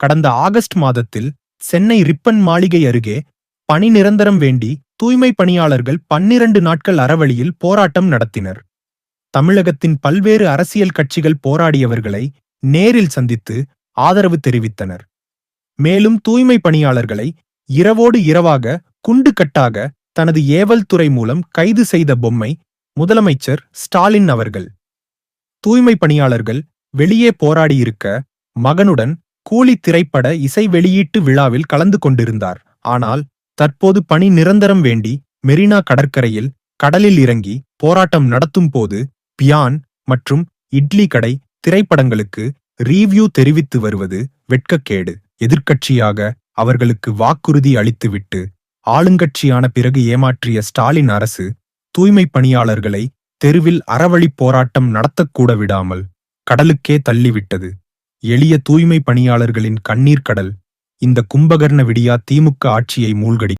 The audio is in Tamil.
கடந்த ஆகஸ்ட் மாதத்தில் சென்னை ரிப்பன் மாளிகை அருகே பணி நிரந்தரம் வேண்டி தூய்மை பணியாளர்கள் பன்னிரண்டு நாட்கள் அறவழியில் போராட்டம் நடத்தினர். தமிழகத்தின் பல்வேறு அரசியல் கட்சிகள் போராடியவர்களை நேரில் சந்தித்து ஆதரவு தெரிவித்தனர். மேலும் தூய்மை பணியாளர்களை இரவோடு இரவாக குண்டு கட்டாக தனது ஏவல் துறை மூலம் கைது செய்த பொம்மை முதலமைச்சர் ஸ்டாலின் அவர்கள். தூய்மை பணியாளர்கள் வெளியே போராடியிருக்க மகனுடன் கூலி திரைப்பட இசை வெளியீட்டு விழாவில் கலந்து கொண்டிருந்தார். ஆனால் தற்போது பணி நிரந்தரம் வேண்டி மெரினா கடற்கரையில் கடலில் இறங்கி போராட்டம் நடத்தும் போது பியான் மற்றும் இட்லி கடை திரைப்படங்களுக்கு ரீவ்யூ தெரிவித்து வருவது வெட்கக்கேடு. எதிர்க்கட்சியாக அவர்களுக்கு வாக்குறுதி அளித்துவிட்டு ஆளுங்கட்சியான பிறகு ஏமாற்றிய ஸ்டாலின் அரசு தூய்மை பணியாளர்களை தெருவில் அறவழி போராட்டம் நடத்தக்கூட விடாமல் கடலுக்கே தள்ளிவிட்டது. எளிய தூய்மை பணியாளர்களின் கண்ணீர் கடல் இந்த கும்பகர்ண விடியா திமுக ஆட்சியை மூழ்கடி